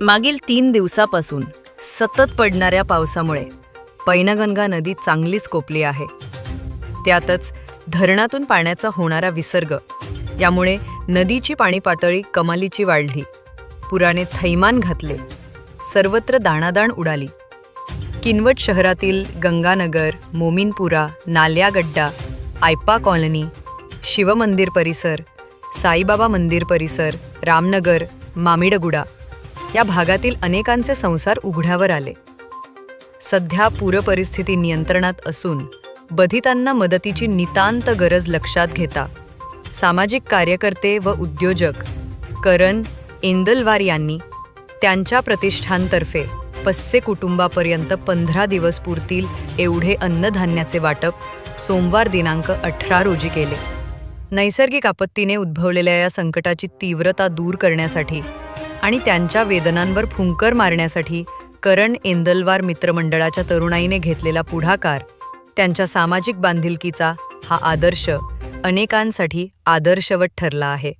मागील तीन दिवसापासून सतत पडणाऱ्या पावसामुळे पैनगंगा नदी चांगलीच कोपली आहे. त्यातच धरणातून पाण्याचा होणारा विसर्ग यामुळे नदीची पाणी पातळी कमालीची वाढली. पुराने थैमान घातले. सर्वत्र दाणादाण उडाली. किनवट शहरातील गंगानगर मोमीनपुरा नाल्यागड्डा आयपा कॉलनी शिवमंदिर परिसर साईबाबा मंदिर परिसर रामनगर मामिडगुडा या भागातील अनेकांचे संसार उघड्यावर आले. सध्या पूरपरिस्थिती नियंत्रणात असून बधितांना मदतीची नितांत गरज लक्षात घेता सामाजिक कार्यकर्ते व उद्योजक करण एंदलवार यांनी त्यांच्या प्रतिष्ठानतर्फे पस्से कुटुंबापर्यंत पंधरा दिवस पुरतील एवढे अन्नधान्याचे वाटप सोमवार दिनांक अठरा रोजी केले. नैसर्गिक आपत्तीने उद्भवलेल्या या संकटाची तीव्रता दूर करण्यासाठी आणि त्यांच्या वेदनांवर फुंकर मारण्यासाठी करण एंदलवार मित्रमंडळाच्या तरुणाईने घेतलेला पुढाकार त्यांच्या सामाजिक बांधिलकीचा हा आदर्श अनेकांसाठी आदर्शवत ठरला आहे.